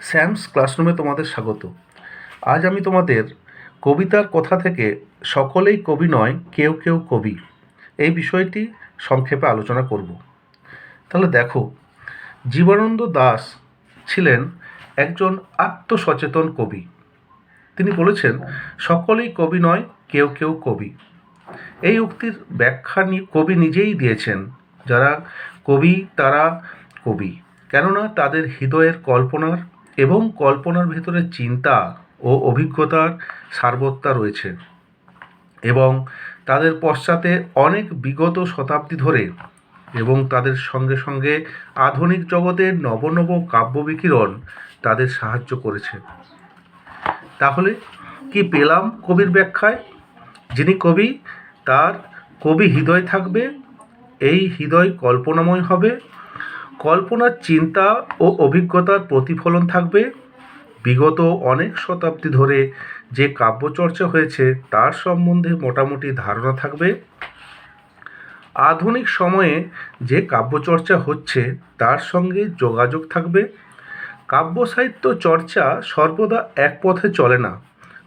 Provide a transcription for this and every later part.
Sam's ক্লাসরুমে তোমাদের স্বাগত। আজ আমি তোমাদের কবিতার কথা থেকে সকলেই কবি নয়, কেউ কেউ কবি এই বিষয়টি সংক্ষেপে আলোচনা করব। তাহলে দেখো জীবানন্দ দাস ছিলেন একজন আত্মসচেতন কবি। তিনি বলেছেন, সকলেই কবি নয়, কেউ কেউ কবি। এই উক্তির ব্যাখ্যা কবি নিজেই দিয়েছেন, যারা কবি তারা কবি। কেননা তাদের হৃদয়ের কল্পনার এবং কল্পনার ভেতরে চিন্তা ও অভিজ্ঞতার সারবত্তা রয়েছে এবং তাদের পশ্চাতে অনেক বিগত শতাব্দী ধরে এবং তাদের সঙ্গে সঙ্গে আধুনিক জগতের নব নব কাব্য বিকিরণ তাদের সাহায্য করেছে। তাহলে কি পেলাম কবির ব্যাখ্যায়? যিনি কবি, তার কবি হৃদয় থাকবে, এই হৃদয় কল্পনাময় হবে কল্পনার চিন্তা ও অভিজ্ঞতার প্রতিফলন থাকবে। বিগত অনেক শতাব্দী ধরে যে কাব্যচর্চা হয়েছে, তার সম্বন্ধে মোটামুটি ধারণা থাকবে। আধুনিক সময়ে যে কাব্যচর্চা হচ্ছে, তার সঙ্গে যোগাযোগ থাকবে। কাব্য সাহিত্য চর্চা সর্বদা এক পথে চলে না,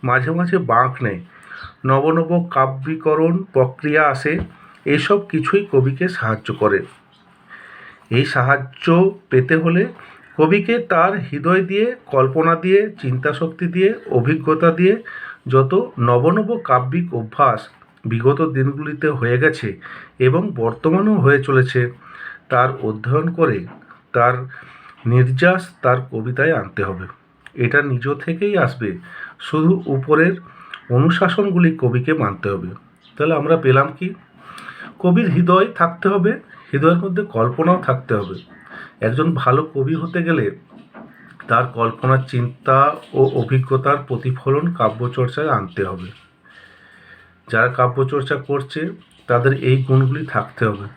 মাঝে মাঝে বাঁক নেয়। নব নব কাব্যিকরণ প্রক্রিয়া আসে, এসব কিছুই কবিকে সাহায্য করে। এই সাহায্য পেতে হলে কবিকে তার হৃদয় দিয়ে, কল্পনা দিয়ে, চিন্তাশক্তি দিয়ে, অভিজ্ঞতা দিয়ে যত নবনব কাব্যিক অভ্যাস বিগত দিনগুলিতে হয়ে গেছে এবং বর্তমানেও হয়ে চলেছে, তার অধ্যয়ন করে তার নির্যাস তার কবিতায় আনতে হবে। এটা নিজ থেকেই আসবে, শুধু উপরের অনুশাসনগুলি কবিকে মানতে হবে। তাহলে আমরা পেলাম কি? কবির হৃদয় থাকতে হবে হৃদয়ের মধ্যে কল্পনাও থাকতে হবে। একজন ভালো কবি হতে গেলে তার কল্পনার চিন্তা ও অভিজ্ঞতার প্রতিফলন কাব্যচর্চায় আনতে হবে। যারা কাব্যচর্চা করছে, তাদের এই গুণগুলি থাকতে হবে।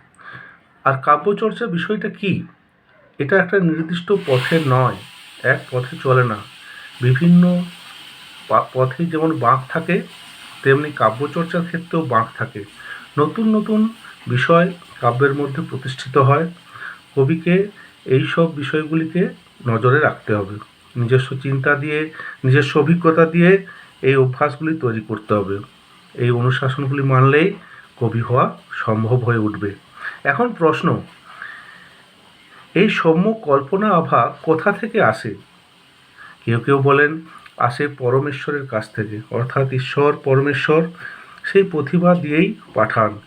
আর কাব্যচর্চা বিষয়টা কি? এটা একটা নির্দিষ্ট পথে নয়, এক পথে চলে না। বিভিন্ন পথে যেমন বাঁক থাকে, তেমনি কাব্যচর্চার ক্ষেত্রেও বাঁক থাকে। নতুন নতুন বিষয় কাব্যের মধ্যে প্রতিষ্ঠিত হয়। কবিকে এই সব বিষয়গুলিকে নজরে রাখতে হবে। নিজস্ব চিন্তা দিয়ে, নিজস্ব অভিজ্ঞতা দিয়ে এই অভ্যাসগুলি তৈরি করতে হবে। এই অনুশাসনগুলি মানলেই কবি হওয়া সম্ভব হয়ে উঠবে। এখন প্রশ্ন, এই সম্যক কল্পনা আভা কোথা থেকে আসে? কেউ কেউ বলেন, আসে পরমেশ্বরের কাছ থেকে। অর্থাৎ ঈশ্বর, পরমেশ্বর সেই প্রতিভা দিয়েই পাঠান।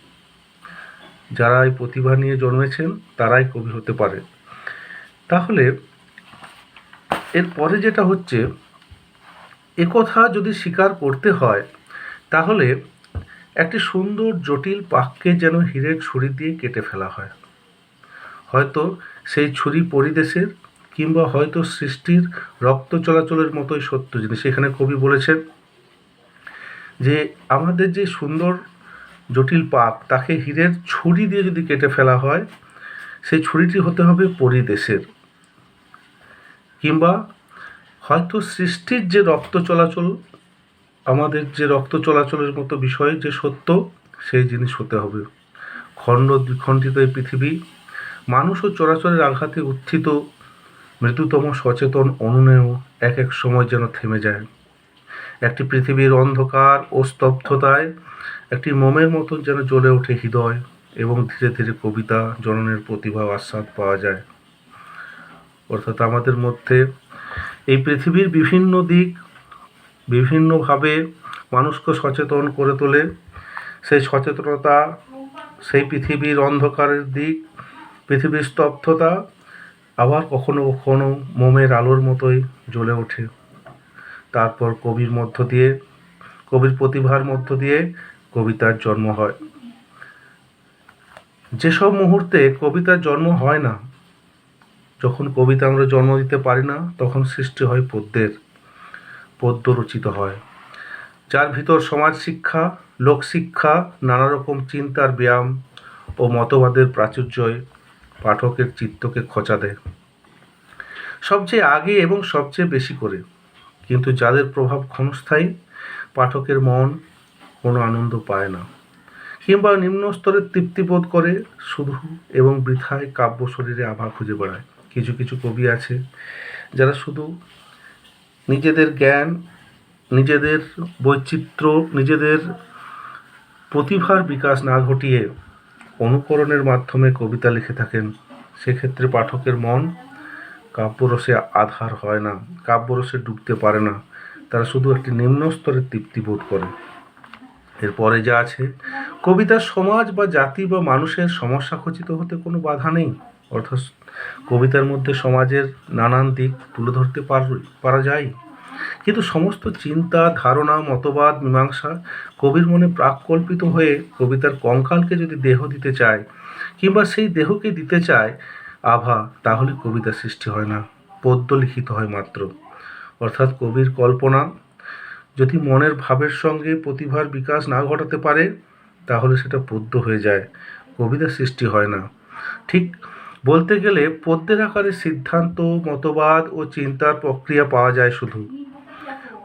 যারা এই প্রতিভা নিয়ে জন্মেছেন, তারাই কবি হতে পারে তাহলে, এরপরে যেটা হচ্ছে একথা যদি স্বীকার করতে হয়, তাহলে একটি সুন্দর, জটিল পাককে যেন হীরের ছুরি দিয়ে কেটে ফেলা হয়। হয়তো সেই ছুরি পরিদেশের কিংবা হয়তো সৃষ্টির রক্ত চলাচলের মতোই সত্য জিনিস। এখানে কবি বলেছেন যে, আমাদের যে সুন্দর জটিল পাক তাকে হীরের ছুরি দিয়ে যদি কেটে ফেলা হয়, সেই ছুরিটি হতে হবে পরিদেশের। কিংবা হয়তো সৃষ্টির যে রক্ত চলাচল, আমাদের যে রক্ত চলাচলের মতো বিষয় যে সত্য, সেই জিনিস হতে হবে। খণ্ড দ্বিখণ্ডিত এই পৃথিবী, মানুষ ও চরাচরের আঘাতে উত্থিত, মৃদুতম সচেতন অনুনেও এক এক সময় যেন থেমে যায়। একটি পৃথিবীর অন্ধকার ও স্তব্ধতায় একটি মোমের মতন যেন জ্বলে ওঠে হৃদয় এবং ধীরে ধীরে কবিতা, জননের প্রতিভা আস্বাদ পাওয়া যায়। অর্থাৎ আমাদের মধ্যে এই পৃথিবীর বিভিন্ন দিক বিভিন্নভাবে মানুষকে সচেতন করে তোলে। সেই সচেতনতা, সেই পৃথিবীর অন্ধকারের দিক, পৃথিবীর স্তব্ধতা আবার কখনো কখনো মোমের আলোর মতোই জ্বলে ওঠে। তারপর কবির মধ্য দিয়ে, কবির প্রতিভার মধ্য দিয়ে কবিতার জন্ম হয়। যেসব মুহূর্তে কবিতার জন্ম হয় না, যখন কবিতা আমরা জন্ম দিতে পারি না, তখন সৃষ্টি হয় পদ্যের, পদ্য রচিত হয়। যার ভিতর সমাজ শিক্ষা লোকশিক্ষা নানা রকম চিন্তার ব্যায়াম ও মতবাদের প্রাচুর্যয় পাঠকের চিত্তকে খোঁচা দেয়। সবচেয়ে আগে এবং সবচেয়ে বেশি করে কিন্তু যাদের প্রভাব ক্ষণস্থায়ী, পাঠকের মন কোনো আনন্দ পায় না। কিংবা নিম্ন স্তরের তৃপ্তিবোধ করে শুধু এবং বৃথায় কাব্য শরীরে আভা খুঁজে বেড়ায়। কিছু কিছু কবি আছে যারা শুধু নিজেদের জ্ঞান, নিজেদের বৈচিত্র্য, নিজেদের প্রতিভার বিকাশ না ঘটিয়ে অনুকরণের মাধ্যমে কবিতা লিখে থাকেন। সেক্ষেত্রে পাঠকের মন কাব্যরসে আধার হয় না, কাব্যরসে ডুবতে পারে না। তারা শুধু একটি নিম্ন স্তরের তৃপ্তি বোধ করে। এরপরে যা আছে কবিতার সমাজ বা জাতি বা মানুষের সমস্যা খচিত হতে কোনো বাধা নেই। অর্থাৎ কবিতার মধ্যে সমাজের নানান দিক তুলে ধরতে পার- পারা যায়। কিন্তু সমস্ত চিন্তা, ধারণা, মতবাদ, মীমাংসা কবির মনে প্রাককল্পিত হয়ে কবিতার কঙ্কালকে যদি দেহ দিতে চায়, কিংবা সেই দেহকে দিতে চায় আভা, তাহলে কবিতা সৃষ্টি হয় না। পদ্য লিখিত হয় মাত্র। অর্থাৎ কবির কল্পনা যদি মনের ভাবের সঙ্গে প্রতিভার বিকাশ না ঘটাতে পারে, তাহলে সেটা পদ্য হয়ে যায়। কবিতা সৃষ্টি হয় না। ঠিক বলতে গেলে পদ্যের আকারে সিদ্ধান্ত, মতবাদ ও চিন্তার প্রক্রিয়া পাওয়া যায় শুধু।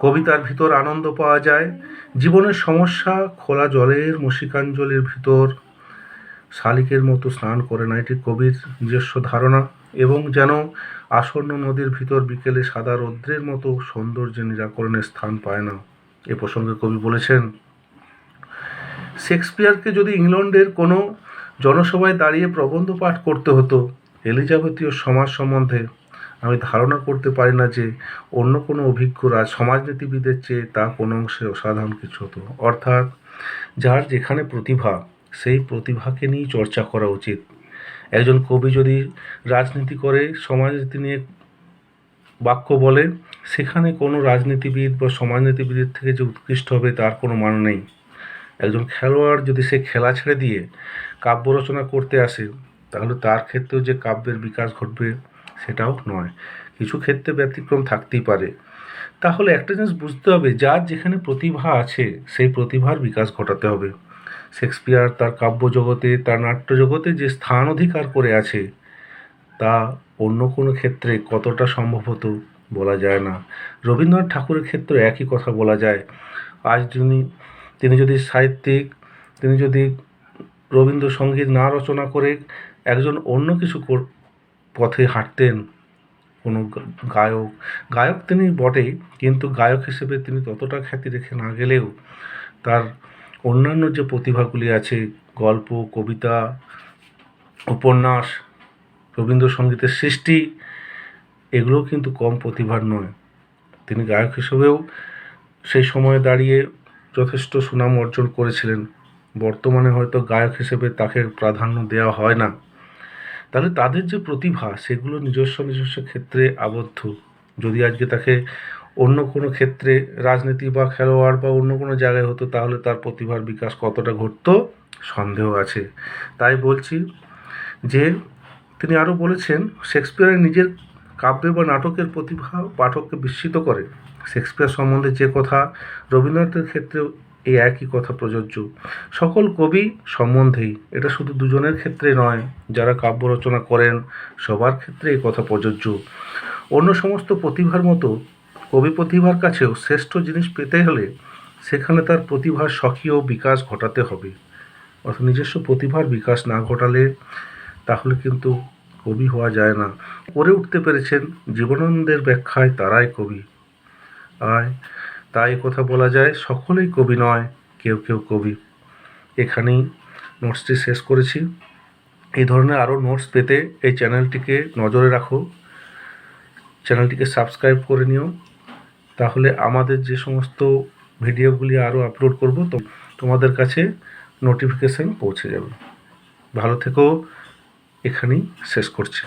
কবিতার ভিতর আনন্দ পাওয়া যায়। জীবনের সমস্যা খোলা জলের, মুশিকাঞ্জলির ভিতর শালিকের মতো স্নান করে না এটি কবির নিজস্ব ধারণা এবং যেন আসন্ন নদীর ভিতর বিকেলে সাদা রৌদ্রের মতো সৌন্দর্য নিরাকরণের স্থান পায় না। এ প্রসঙ্গে কবি বলেছেন, শেক্সপিয়ারকে যদি ইংল্যান্ডের কোনো জনসভায় দাঁড়িয়ে প্রবন্ধ পাঠ করতে হতো, এলিজাবেথীয় সমাজ সম্বন্ধে আমি ধারণা করতে পারি না যে অন্য কোনো অভিজ্ঞ রাজ, সমাজনীতিবিদের চেয়ে তা কোনো অংশে অসাধারণ কিছু হতো। অর্থাৎ যার যেখানে প্রতিভা সেই প্রতিভাকে নিয়েই চর্চা করা উচিত। একজন কবি যদি রাজনীতি করে, সমাজনীতি নিয়ে বাক্য বলে, সেখানে কোনো রাজনীতিবিদ বা সমাজনীতিবিদের থেকে যে উৎকৃষ্ট হবে তার কোনো মান নেই। একজন খেলোয়াড় যদি সে খেলা ছেড়ে দিয়ে কাব্য রচনা করতে আসে, তাহলে তার ক্ষেত্রেও যে কাব্যের বিকাশ ঘটবে সেটাও নয়। কিছু ক্ষেত্রে ব্যতিক্রম থাকতেই পারে। তাহলে একটা জিনিস বুঝতে হবে, যার যেখানে প্রতিভা আছে, সেই প্রতিভার বিকাশ ঘটাতে হবে। শেক্সপিয়ার তার কাব্য জগতে তার নাট্য জগতে যে স্থান অধিকার করে আছে, তা অন্য কোনো ক্ষেত্রে কতটা সম্ভব হতো বলা যায় না। রবীন্দ্রনাথ ঠাকুরের ক্ষেত্রে একই কথা বলা যায়। আজ তিনি তিনি যদি সাহিত্যিক, তিনি যদি রবীন্দ্রসঙ্গীত না রচনা করে একজন অন্য কিছু পথে হাঁটতেন, কোনো গায়ক গায়ক তিনি বটেই, কিন্তু গায়ক হিসেবে তিনি ততটা খ্যাতি রেখে না গেলেও তার অন্যান্য যে প্রতিভাগুলি আছে, গল্প, কবিতা, উপন্যাস, রবীন্দ্রসঙ্গীতের সৃষ্টি, এগুলোও কিন্তু কম প্রতিভার নয়। তিনি গায়ক হিসেবেও সেই সময়ে দাঁড়িয়ে যথেষ্ট সুনাম অর্জন করেছিলেন। বর্তমানে হয়তো গায়ক হিসেবে তাকে প্রাধান্য দেওয়া হয় না। তাহলে তাদের যে প্রতিভা, সেগুলো নিজস্ব নিজস্ব ক্ষেত্রে আবদ্ধ। যদি আজকে তাকে অন্য কোনো ক্ষেত্রে রাজনীতি বা খেলোয়াড় বা অন্য কোনো জায়গায় হতো, তাহলে তার প্রতিভার বিকাশ কতটা ঘটত? সন্দেহ আছে। তাই বলছি যে, তিনি আরও বলেছেন, শেক্সপিয়ারের নিজের কাব্যে বা নাটকের প্রতিভা পাঠককে বিস্মিত করে। শেক্সপিয়ার সম্বন্ধে যে কথা, রবীন্দ্রনাথের ক্ষেত্রেও এই একই কথা প্রযোজ্য। সকল কবি সম্বন্ধেই, এটা শুধু দুজনের ক্ষেত্রে নয়, যারা কাব্য রচনা করেন, সবার ক্ষেত্রে এই কথা প্রযোজ্য। অন্য সমস্ত প্রতিভার মতো কবি প্রতিভার কাছেও শ্রেষ্ঠ জিনিস পেতে হলে সেখানে তার প্রতিভার স্বকীয় বিকাশ ঘটাতে হবে। অর্থাৎ নিজস্ব প্রতিভার বিকাশ না ঘটালে তাহলে কিন্তু কবি হওয়া যায় না। করে উঠতে পেরেছেন জীবনানন্দের ব্যাখ্যায় তারাই কবি। আয়, তাই কথা বলা যায়, সকলেই কবি নয়, কেউ কেউ কবি। এখানেই নোটসটি শেষ করেছি। এই ধরনের আরও নোটস পেতে এই চ্যানেলটিকে নজরে রাখো। চ্যানেলটিকে সাবস্ক্রাইব করে নিও। তাহলে আমাদের যে সমস্ত ভিডিওগুলি আরও আপলোড করব, তো তোমাদের কাছে নোটিফিকেশান পৌঁছে যাবে। ভালো থেকেও এখানেই শেষ করছি।